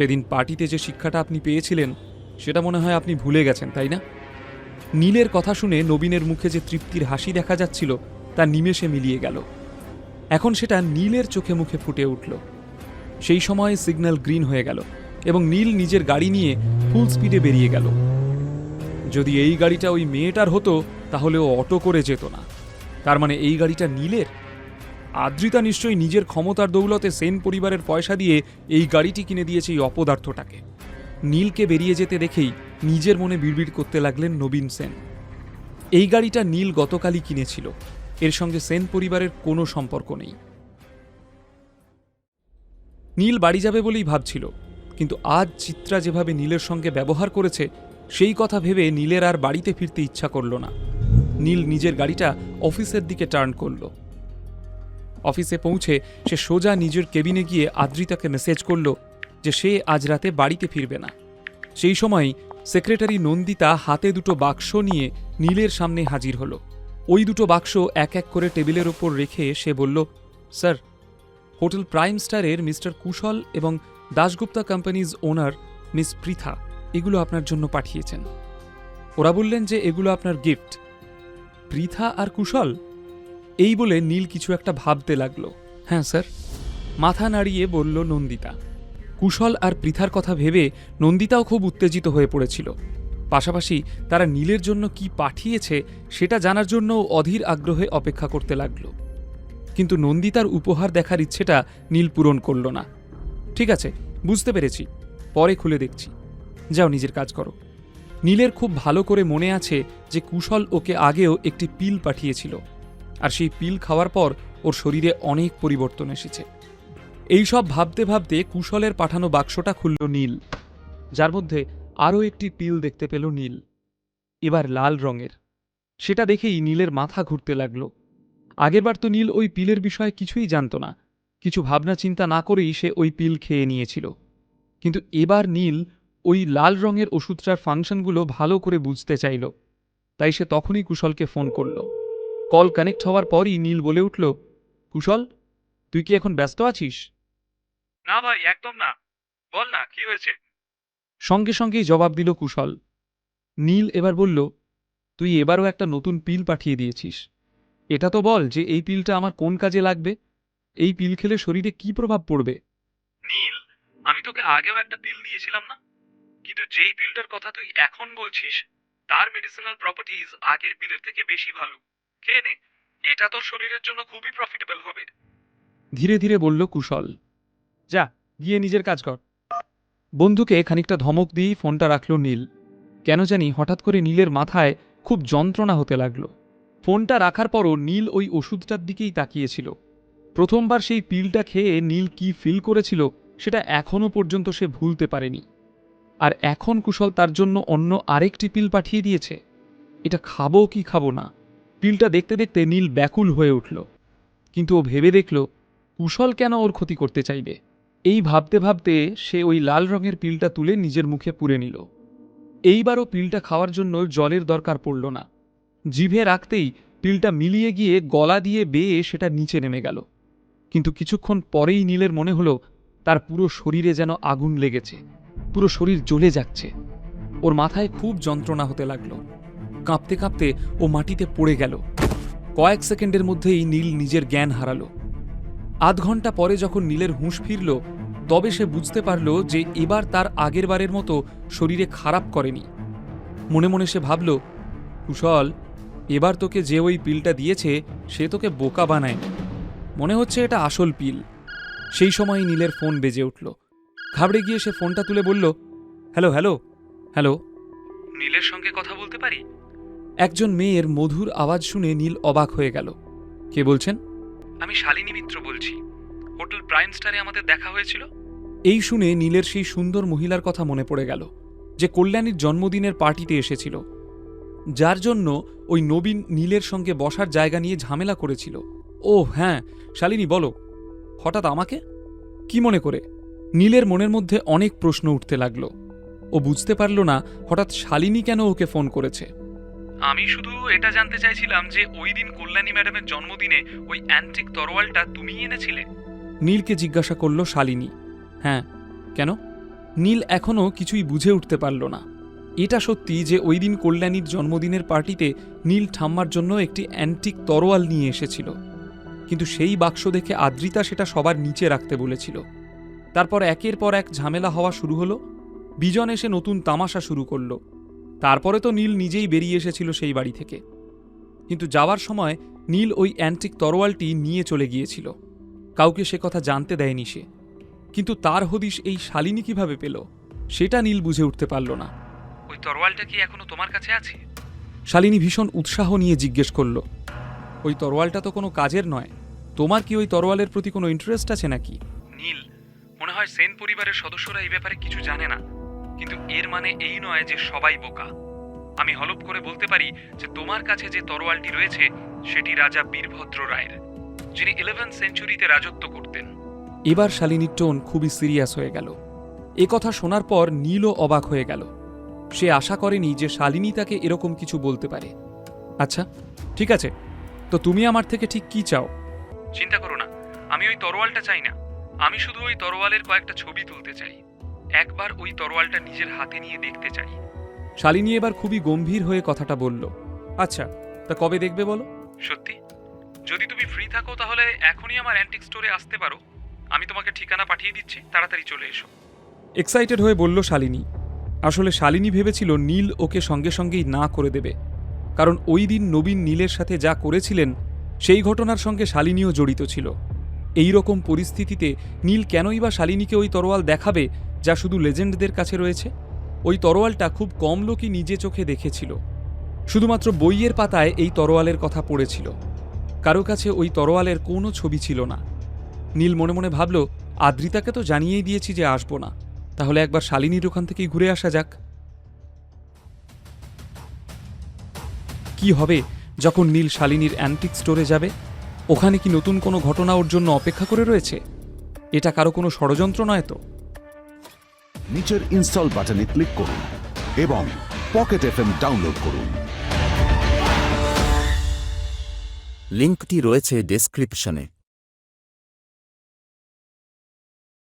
সেদিন পার্টিতে যে শিক্ষাটা আপনি পেয়েছিলেন, সেটা মনে হয় আপনি ভুলে গেছেন, তাই না? নীলের কথা শুনে নবীনের মুখে যে তৃপ্তির হাসি দেখা যাচ্ছিল, তা নিমেষে মিলিয়ে গেল। এখন সেটা নীলের চোখে মুখে ফুটে উঠল। সেই সময় সিগন্যাল গ্রিন হয়ে গেল এবং নীল নিজের গাড়ি নিয়ে ফুল স্পিডে বেরিয়ে গেল। যদি এই গাড়িটা ওই মেয়েটার হতো, তাহলে ও অটো করে যেত না। তার মানে এই গাড়িটা নীলের? আদ্রিতা নিশ্চয়ই নিজের ক্ষমতার দৌলতে সেন পরিবারের পয়সা দিয়ে এই গাড়িটি কিনে দিয়েছে এই অপদার্থটাকে। নীলকে বেরিয়ে যেতে দেখেই নিজের মনে বিড়বিড় করতে লাগলেন নবীন সেন। এই গাড়িটা নীল গতকালই কিনেছিল। এর সঙ্গে সেন পরিবারের কোনো সম্পর্ক নেই। নীল বাড়ি যাবে বলেই ভাবছিল, কিন্তু আজ চিত্রা যেভাবে নীলের সঙ্গে ব্যবহার করেছে, সেই কথা ভেবে নীলের আর বাড়িতে ফিরতে ইচ্ছা করল না। নীল নিজের গাড়িটা অফিসের দিকে টার্ন করল। অফিসে পৌঁছে সে সোজা নিজের কেবিনে গিয়ে আদ্রিতাকে মেসেজ করল যে সে আজ রাতে বাড়িতে ফিরবে না। সেই সময় সেক্রেটারি নন্দিতা হাতে দুটো বাক্স নিয়ে নীলের সামনে হাজির হলো। ওই দুটো বাক্স এক এক করে টেবিলের ওপর রেখে সে বলল, স্যার, হোটেল প্রাইম স্টারের মিস্টার কুশল এবং Dasgupta companies owner miss Pritha এগুলো আপনার জন্য পাঠিয়েছেন। ওরা বললেন যে এগুলো আপনার গিফট পৃথা আর কুশল? এই বলে নীল কিছু একটা ভাবতে লাগল। হ্যাঁ স্যার। মাথা নাড়িয়ে বলল নন্দিতা। কুশল আর পৃথার কথা ভেবে নন্দিতাও খুব উত্তেজিত হয়ে পড়েছিল। পাশাপাশি তারা নীলের জন্য কি পাঠিয়েছে সেটা জানার জন্য অধীর আগ্রহে অপেক্ষা করতে লাগল। কিন্তু নন্দিতার উপহার দেখার ইচ্ছেটা নীল পূরণ করল না। ঠিক আছে, বুঝতে পেরেছি। পরে খুলে দেখছি। যাও, নিজের কাজ করো। নীলের খুব ভালো করে মনে আছে যে কুশল ওকে আগেও একটি পিল পাঠিয়েছিল। আর সেই পিল খাওয়ার পর ওর শরীরে অনেক পরিবর্তন এসেছে। এইসব ভাবতে ভাবতে কুশলের পাঠানো বাক্সটা খুলল নীল। যার মধ্যে আরও একটি পিল দেখতে পেল নীল। এবার লাল রঙের। সেটা দেখেই নীলের মাথা ঘুরতে লাগল। আগেরবার তো নীল ওই পিলের বিষয়ে কিছুই জানত না। কিছু ভাবনা চিন্তা না করেই সে ওই পিল খেয়ে নিয়েছিল। কিন্তু এবার নীল ওই লাল রঙের ওষুধটার ফাংশনগুলো ভালো করে বুঝতে চাইল। তাই সে তখনই কুশলকে ফোন করল। কল কানেক্ট হওয়ার পরই নীল বলে উঠল কুশল তুই কি এখন ব্যস্ত আছিস? না ভাই একদম না। বল না কি হয়েছে? সঙ্গে সঙ্গেই জবাব দিল কুশল। নীল এবার বলল তুই এবারও একটা নতুন পিল পাঠিয়ে দিয়েছিস। এটা তো বল যে এই পিলটা আমার কোন কাজে লাগবে? এই পিল খেলে শরীরে কি প্রভাব পড়বে? নীল আমি তোকে আগেও একটা পিল দিয়েছিলাম না? কিন্তু যেই পিলটার কথা তুই এখন বলছিস তার মেডিসিনাল প্রপার্টিজ আগের পিলের থেকে বেশি ভালো। খেয়ে নে। এটা তোর শরীরের জন্য খুবই প্রফিটেবল হবে। ধীরে ধীরে বলল কুশল, যা, গিয়ে নিজের কাজ কর। বন্ধুকে খানিকটা ধমক দিয়েই ফোনটা রাখল নীল। কেন জানি হঠাৎ করে নীলের মাথায় খুব যন্ত্রণা হতে লাগল। ফোনটা রাখার পরও নীল ওই ওষুধটার দিকেই তাকিয়েছিল। প্রথমবার সেই পিলটা খেয়ে নীল কি ফিল করেছিল, সেটা এখনও পর্যন্ত সে ভুলতে পারেনি। আর এখন কুশল তার জন্য অন্য আরেকটি পিল পাঠিয়ে দিয়েছে। এটা খাব কি খাব না। পিলটা দেখতে দেখতে নীল ব্যাকুল হয়ে উঠল। কিন্তু ও ভেবে দেখল, কুশল কেন ওর ক্ষতি করতে চাইবে? এই ভাবতে ভাবতে সে ওই লাল রঙের পিলটা তুলে নিজের মুখে পুরে নিল। এইবারও পিলটা খাওয়ার জন্য জলের দরকার পড়ল না। জিভে রাখতেই পিলটা মিলিয়ে গিয়ে গলা দিয়ে বেয়ে সেটা নিচে নেমে গেল। কিন্তু কিছুক্ষণ পরেই নীলের মনে হলো, তার পুরো শরীরে যেন আগুন লেগেছে, পুরো শরীর জ্বলে যাচ্ছে। ওর মাথায় খুব যন্ত্রণা হতে লাগল। কাঁপতে কাঁপতে ও মাটিতে পড়ে গেল। কয়েক সেকেন্ডের মধ্যেই নীল নিজের জ্ঞান হারালো। আধ ঘণ্টা পরে যখন নীলের হুঁশ ফিরল, তবে সে বুঝতে পারল যে এবার তার আগের বারের মতো শরীরে খারাপ করেনি। মনে মনে সে ভাবল, কুশল, এবার তোকে যে ওই পিলটা দিয়েছে, সে তোকে বোকা বানায় মনে হচ্ছে এটা আসল পিল। সেই সময় নীলের ফোন বেজে উঠল। ঘাবড়ে গিয়ে সে ফোনটা তুলে বলল, হ্যালো হ্যালো হ্যালো। নীলের সঙ্গে কথা বলতে পারি? একজন মেয়ের মধুর আওয়াজ শুনে নীল অবাক হয়ে গেল। কে বলছেন? আমি শালিনী মিত্র বলছি। হোটেল প্রাইম স্টারে আমাদের দেখা হয়েছিল? এই শুনে নীলের সেই সুন্দর মহিলার কথা মনে পড়ে গেল যে কল্যাণীর জন্মদিনের পার্টিতে এসেছিল। যার জন্য ওই নবীন নীলের সঙ্গে বসার জায়গা নিয়ে ঝামেলা করেছিল। ও হ্যাঁ শালিনী বলো। হঠাৎ আমাকে? কি মনে করে? নীলের মনের মধ্যে অনেক প্রশ্ন উঠতে লাগল। ও বুঝতে পারল না হঠাৎ শালিনী কেন ওকে ফোন করেছে। আমি শুধু এটা জানতে চাইছিলাম যে ওই দিন কল্যাণী ম্যাডামের জন্মদিনে ওই অ্যান্টিক তরোয়ালটা তুমি এনেছিলে? নীলকে জিজ্ঞাসা করল শালিনী। হ্যাঁ কেন? নীল এখনও কিছুই বুঝে উঠতে পারল না। এটা সত্যি যে ওই দিন কল্যাণীর জন্মদিনের পার্টিতে নীল ঠাম্মার জন্য একটি অ্যান্টিক তরোয়াল নিয়ে এসেছিল। কিন্তু সেই বাক্স দেখে আদ্রিতা সেটা সবার নিচে রাখতে বলেছিল। তারপর একের পর এক ঝামেলা হওয়া শুরু হলো। বিজন এসে নতুন তামাশা শুরু করল। তারপরে তো নীল নিজেই বেরিয়ে এসেছিল সেই বাড়ি থেকে। কিন্তু যাওয়ার সময় নীল ওই অ্যান্টিক তরোয়ালটি নিয়ে চলে গিয়েছিল। কাউকে সে কথা জানতে দেয়নি সে। কিন্তু তার হদিশ এই শালিনী কীভাবে পেল সেটা নীল বুঝে উঠতে পারল না। ওই তরোয়ালটা কি এখনও তোমার কাছে আছে? শালিনী ভীষণ উৎসাহ নিয়ে জিজ্ঞেস করল ওই তরোয়ালটা তো কোনো কাজের নয়। তোমার কি ওই তরোয়ালের প্রতি কোনো ইন্টারেস্ট আছে নাকি? নীল মনে হয় সেন পরিবারের সদস্যরা এই ব্যাপারে কিছু জানে না। কিন্তু এর মানে এই নয় যে সবাই বোকা। আমি হলপ করে বলতে পারি যে তোমার কাছে যে তরোয়ালটি রয়েছে সেটি রাজা বীরভদ্র রায়ের যিনি ইলেভেন সেঞ্চুরিতে রাজত্ব করতেন। এবার শালিনীর টোন খুবই সিরিয়াস হয়ে গেল। এ কথা শোনার পর নীলও অবাক হয়ে গেল। সে আশা করেনি যে শালিনী তাকে এরকম কিছু বলতে পারে। আচ্ছা ঠিক আছে তো তুমি আমার থেকে ঠিক কি চাও? চিন্তা করো না আমি ওই তরোয়ালটা চাই না। আমি শুধু ওই তরোয়ালের কয়েকটা ছবি তুলতে চাই। একবার ওই তরোয়ালটা নিজের হাতে নিয়ে দেখতে চাই। শালিনী এবার খুবই গম্ভীর হয়ে কথাটা বলল আচ্ছা তা কবে দেখবে বলো? সত্যি? যদি তুমি ফ্রি থাকো তাহলে এখনই আমার অ্যান্টিক স্টোরে আসতে পারো। আমি তোমাকে ঠিকানা পাঠিয়ে দিচ্ছি তাড়াতাড়ি চলে এসো। এক্সাইটেড হয়ে বলল শালিনী আসলে শালিনী ভেবেছিল নীল ওকে সঙ্গে সঙ্গেই না করে দেবে। কারণ ওই দিন নবীন নীলের সাথে যা করেছিলেন সেই ঘটনার সঙ্গে শালিনীও জড়িত ছিল। এই রকম পরিস্থিতিতে নীল কেনই বা শালিনীকে ওই তরোয়াল দেখাবে যা শুধু লেজেন্ডদের কাছে রয়েছে? ওই তরোয়ালটা খুব কম লোকই নিজে চোখে দেখেছিল। শুধুমাত্র বইয়ের পাতায় এই তরোয়ালের কথা পড়েছিল। কারও কাছে ওই তরোয়ালের কোনো ছবি ছিল না। নীল মনে মনে ভাবল, আদ্রিতাকে তো জানিয়েই দিয়েছি যে আসব না। তাহলে একবার শালিনীর ওখান থেকেই ঘুরে আসা যাক। কি হবে যখন নীল শালিনীর অ্যান্টিক স্টোরে যাবে? ওখানে কি নতুন কোনো ঘটনা ওর জন্য অপেক্ষা করে রয়েছে? এটা কারও কোনো ষড়যন্ত্র নয় তো? নিচের ইনস্টল বাটনে ক্লিক করুন এবং পকেট এফএম ডাউনলোড করুন। লিঙ্কটি রয়েছে ডেসক্রিপশনে